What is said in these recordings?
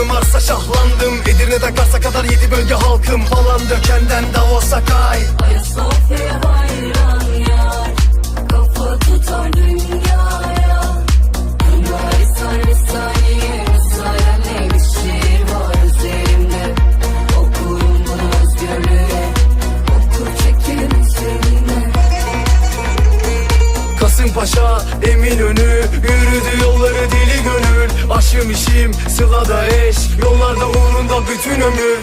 atımım arsa şahlandım. Edirne'den Kars'a kadar yedi bölge halkım Falan. Dökenden Davos'a kay Ayasofya hayran yar. Kafa tutar dünyaya. Dünyayı sar bir saniye ne bir şiir var üzerimde. Okurum bunu özgürlüğe. Okur çekin üzerine. Kasımpaşa, Eminönü Yürüdü yolları deli gönül İşim, sılada eş Yollarda uğrunda bütün ömür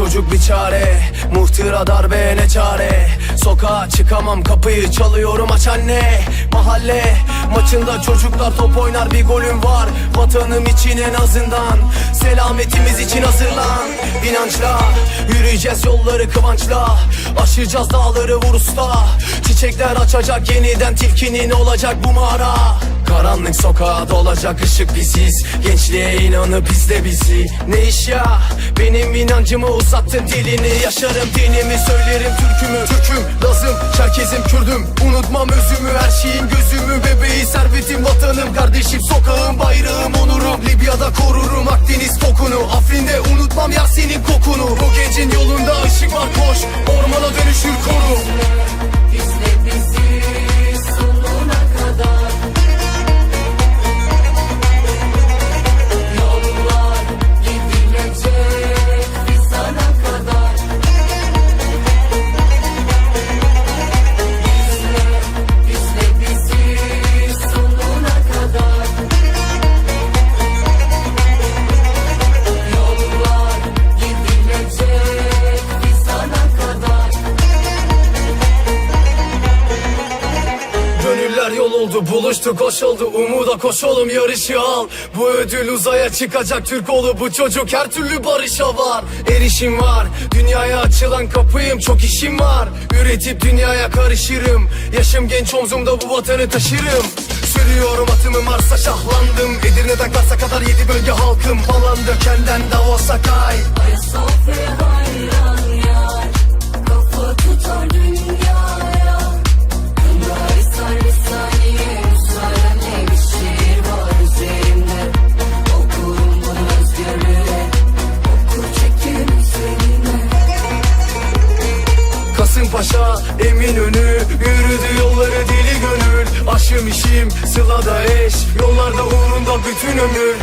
çocuk bir çare. Muhtıra darbe ne çare. Sokağa çıkamam kapıyı çalıyorum aç anne. Mahalle maçında çocuklar top oynar bir golüm var. Vatanım için en azından Selametimiz için hazırlan. İnançla yürüyeceğiz yolları kıvançla. Aşacağız dağları vurusta Çiçekler açacak yeniden tilkinin olacak bu mağara. Karanlık sokağa dolacak ışık biziz. Gençliğe inanıp izle bizi. Ne iş ya? Benim inancımı uzattın dilini Yaşarım dinimi söylerim türkümü. Türküm lazım Çerkezim Kürdüm. Unutmam özümü her şeyin gözümü. Bebeği servetim vatanım Kardeşim. Sokağım bayrağım onurum. Libya'da korurum Akdeniz kokunu. Afrin'de unutmam yar senin kokunu. Bu gencin yolunda Gönüller yol oldu buluştu koş oldu Umuda koş oğlum yarışı al. Bu ödül uzaya çıkacak Türk oğlu Bu çocuk her türlü barışa var. Erişim var dünyaya açılan kapıyım Çok işim var. Üretip dünyaya karışırım Yaşım genç omzumda bu vatanı taşırım. Sürüyorum atımı Mars'a şahlandım. Edirne'den Kars'a kadar yedi bölge halkım Falan dökenden Davos'a kay Kasımpaşa, Eminönü Yürüdü yolları deli gönül. Aşım işim, sılada eş Yollarda uğrunda bütün ömür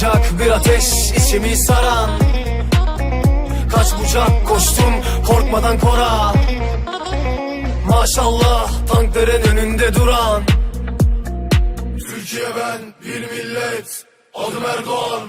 Sımsıcak bir ateş içimi saran. Kaç bucak koştum korkmadan kora Maşallah tankların önünde duran. Türkiye ben bir millet Adım Erdoğan